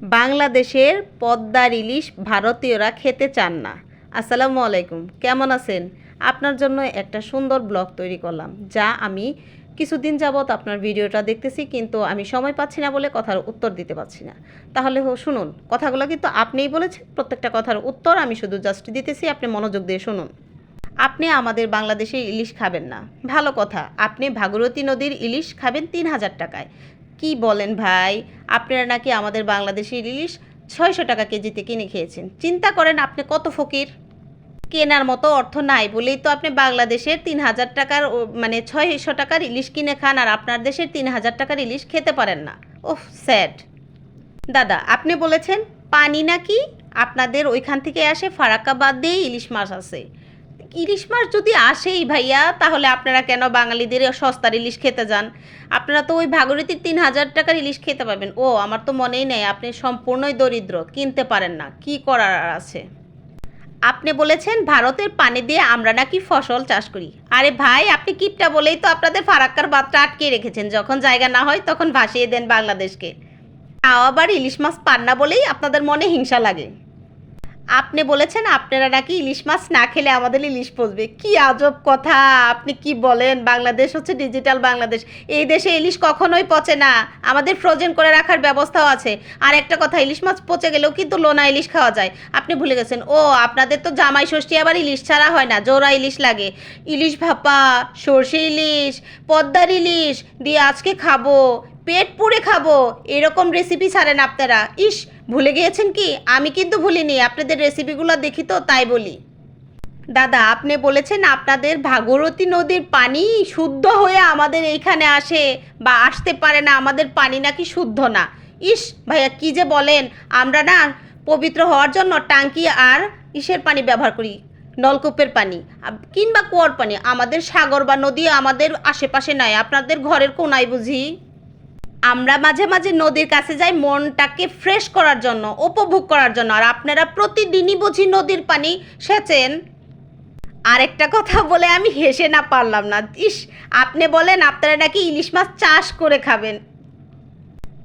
বাংলাদেশের পদ্মার ইলিশ ভারতীয়রা খেতে চান না। আসসালামু আলাইকুম, কেমন আছেন? আপনার জন্য একটা সুন্দর ব্লগ তৈরি করলাম, যা আমি কিছুদিন যাবৎ আপনার ভিডিওটা দেখতেছি, কিন্তু আমি সময় পাচ্ছি না বলে কথার উত্তর দিতে পারছি না। তাহলে শুনুন, কথাগুলো কিন্তু আপনিই বলেছেন, প্রত্যেকটা কথার উত্তর আমি শুধু জাস্ট দিতেছি, আপনি মনোযোগ দিয়ে শুনুন। আপনি আমাদের বাংলাদেশে ইলিশ খাবেন না। ভালো কথা, আপনি ভাগীরথী নদীর ইলিশ খাবেন তিন হাজার টাকায়। কি বলেন ভাই? আপনারা নাকি আমাদের বাংলাদেশের ইলিশ ছয়শো টাকা কেজিতে কিনে খেয়েছেন। চিন্তা করেন আপনি কত ফকির? কেনার মতো অর্থ নাই বলেই তো আপনি বাংলাদেশের তিন হাজার টাকার মানে ছয়শো টাকার ইলিশ কিনে খান আর আপনার দেশের তিন হাজার টাকার ইলিশ খেতে পারেন না। Oh sad. দাদা, আপনি বলেছেন পানি নাকি? আপনাদের ওইখান থেকে আসে ফারাক্কা বাদ দিয়ে ইলিশ মাছ আছে। ইলিশ মাছ যদি আসেই ভাইয়া, তাহলে আপনারা কেন বাঙালিদের সস্তার ইলিশ খেতে যান? আপনারা তো ওই ভাগীরথীর তিন হাজার টাকার ইলিশ খেতে পাবেন। ও, আমার তো মনেই নেই, আপনি সম্পূর্ণই দরিদ্র, কিনতে পারেন না, কি করার আছে? আপনি বলেছেন ভারতের পানি দিয়ে আমরা নাকি ফসল চাষ করি। আরে ভাই, আপনি কিপটা বলেই তো আপনাদের ফারাক্কার বাদটা আটকে রেখেছেন। যখন জায়গা না হয়, তখন ভাসিয়ে দেন বাংলাদেশকে। তাও আবার ইলিশ মাছ পান না বলেই আপনাদের মনে হিংসা লাগে। আপনি বলেছেন আপনারা নাকি ইলিশ মাছ না খেলে আমাদের ইলিশ পচবে। কি আজব কথা, আপনি কি বলেন? বাংলাদেশ হচ্ছে ডিজিটাল বাংলাদেশ। এই দেশে ইলিশ কখনোই পচে না। আমাদের ফ্রোজেন করে রাখার ব্যবস্থাও আছে। আর একটা কথা, ইলিশ মাছ পচে গেলেও কিন্তু লোনা ইলিশ খাওয়া যায়। আপনি ভুলে গেছেন। ও, আপনাদের তো জামাই ষষ্ঠী আবার ইলিশ ছাড়া হয় না, জোড়া ইলিশ লাগে। ইলিশ ভাপা, সর্ষে ইলিশ, পদ্মার ইলিশ, দিয়ে আজকে খাব, পেট পুড়ে খাব, এরকম রেসিপি ছাড়েন আপনারা। ইস ভুলে গিয়েছেন কি? আমি কিন্তু ভুলিনি, আপনাদের রেসিপিগুলো দেখি তো, তাই বলি। দাদা, আপনি বলেছেন আপনাদের ভাগীরথী নদীর পানি শুদ্ধ হয়ে আমাদের এইখানে আসে বা আসতে পারে না, আমাদের পানি নাকি শুদ্ধ না। ইস, ভাইয়া, কি যে বলেন। আমরা না পবিত্র হওয়ার জন্য টাঙ্কি আর ইসের পানি ব্যবহার করি, নলকূপের পানি কিংবা কুয়োর পানি। আমাদের সাগর বা নদী আমাদের আশেপাশে নাই, আপনাদের ঘরের কোনায় বুঝি? আমরা মাঝে মাঝে নদীর কাছে যাই, মনটাকে ফ্রেশ করার জন্য, উপভোগ করার জন্য। আর আপনারা প্রতিদিনই বুঝি নদীর পানি সেচেন। আরেকটা কথা বলে আমি হেসে না পারলাম না। ইস, আপনি বলেন আপনারা নাকি ইলিশ মাছ চাষ করে খাবেন।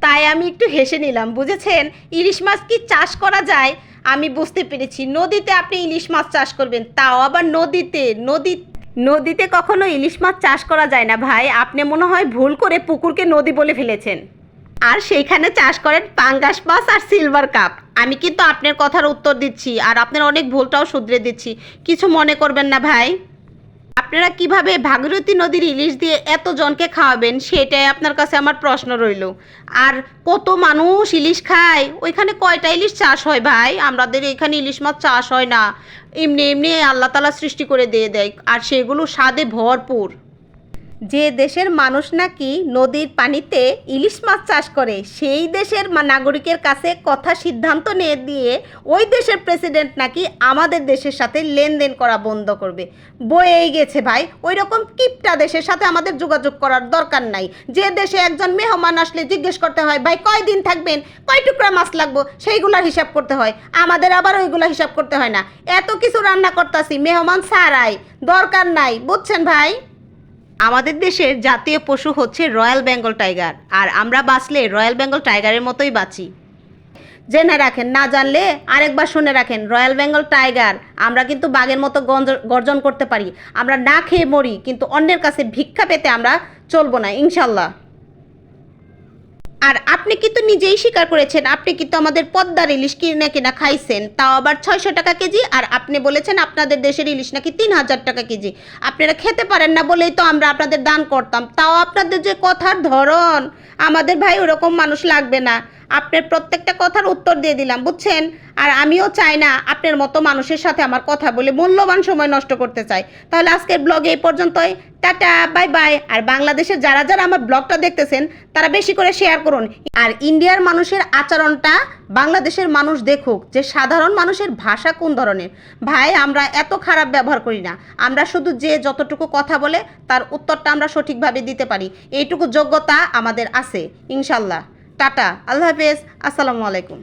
তাই আমি একটু হেসে নিলাম, বুঝেছেন? ইলিশ মাছ কি চাষ করা যায়? আমি বুঝতে পেরেছি। নদীতে আপনি ইলিশ মাছ চাষ করবেন, তাও আবার নদীতে নদী নদীতে কখনো ইলিশ মাছ চাষ করা যায় না, ভাই। আপনি মনে হয় ভুল করে পুকুরকে নদী বলে ফেলেছেন। আর সেইখানে চাষ করেন পাঙ্গাস মাছ আর সিলভার কাপ। আমি কিন্তু আপনার কথার উত্তর দিচ্ছি, আর আপনার অনেক ভুলটাও শুধরে দিচ্ছি। কিছু মনে করবেন না, ভাই। আপনারা কীভাবে ভাগীরথী নদীর ইলিশ দিয়ে এত জনকে খাওয়াবেন, সেটাই আপনার কাছে আমার প্রশ্ন রইল। আর কত মানুষ ইলিশ খায়? ওইখানে কয়টা ইলিশ চাষ হয় ভাই? আমাদের এখানে ইলিশ মাছ চাষ হয় না। এমনি এমনি আল্লাহ তালা সৃষ্টি করে দিয়ে দেয়, আর সেগুলো স্বাদে ভরপুর। যে দেশের মানুষ নাকি নদীর পানিতে ইলিশ মাছ চাষ করে, সেই দেশের নাগরিকের কাছে কথা সিদ্ধান্ত নিয়ে দিয়ে ওই দেশের প্রেসিডেন্ট নাকি আমাদের দেশের সাথে লেনদেন করা বন্ধ করবে। বয়েই গেছে ভাই ওই রকম কিপটা দেশের সাথে আমাদের যোগাযোগ করার দরকার নাই। যে দেশে একজন মেহমান আসলে জিজ্ঞেস করতে হয়, ভাই, কয়দিন থাকবেন? কয় টুকরা মাছ লাগবো? সেইগুলার হিসাব করতে হয়। আমাদের আবার ওইগুলো হিসাব করতে হয় না। এত কিছু রান্না করতেছি, মেহমান ছাড়াই। দরকার নাই, বুঝছেন ভাই? আমাদের দেশের জাতীয় পশু হচ্ছে রয়্যাল বেঙ্গল টাইগার, আর আমরা বাঁচলে রয়্যাল বেঙ্গল টাইগারের মতোই বাঁচি। জেনে রাখেন, না জানলে আরেকবার শুনে রাখেন, রয়্যাল বেঙ্গল টাইগার আমরা কিন্তু বাঘের মতো গর্জন করতে পারি। আমরা না খেয়ে মরি, কিন্তু অন্যের কাছে ভিক্ষা পেতে আমরা চলবো না, ইনশাল্লাহ। আর আপনি কিন্তু নিজেই স্বীকার করেছেন, আপনি কিন্তু আমাদের পদ্মার ইলিশ কিনে কিনা খাইছেন, তাও আবার ছয়শো টাকা কেজি, আর আপনি বলেছেন আপনাদের দেশের ইলিশ নাকি তিন হাজার টাকা কেজি। আপনারা খেতে পারেন না বলেই তো আমরা আপনাদের দান করতাম, তাও আপনাদের যে কথার ধরন, আমাদের ভাই ওরকম মানুষ লাগবে না। আপনার প্রত্যেকটা কথার উত্তর দিয়ে দিলাম, বুঝছেন? আর আমিও চাই না আপনার মতো মানুষের সাথে আমার কথা বলে মূল্যবান সময় নষ্ট করতে চাই। তাহলে আজকের ব্লগে এই পর্যন্তই। Tata, bye bye. আর বাংলাদেশের যারা যারা আমার ব্লগটা দেখতেছেন, তারা বেশি করে শেয়ার করুন। আর ইন্ডিয়ার মানুষের আচরণটা বাংলাদেশের মানুষ দেখুক যে সাধারণ মানুষের ভাষা কোন ধরনের। ভাই, আমরা এত খারাপ ব্যবহার করি না। আমরা শুধু যে যতটুকু কথা বলে, তার উত্তরটা আমরা সঠিকভাবে দিতে পারি। এইটুকু যোগ্যতা আমাদের আছে, ইনশাল্লাহ। টাটা আল্লাহ হাফেজ আসসালামু আলাইকুম।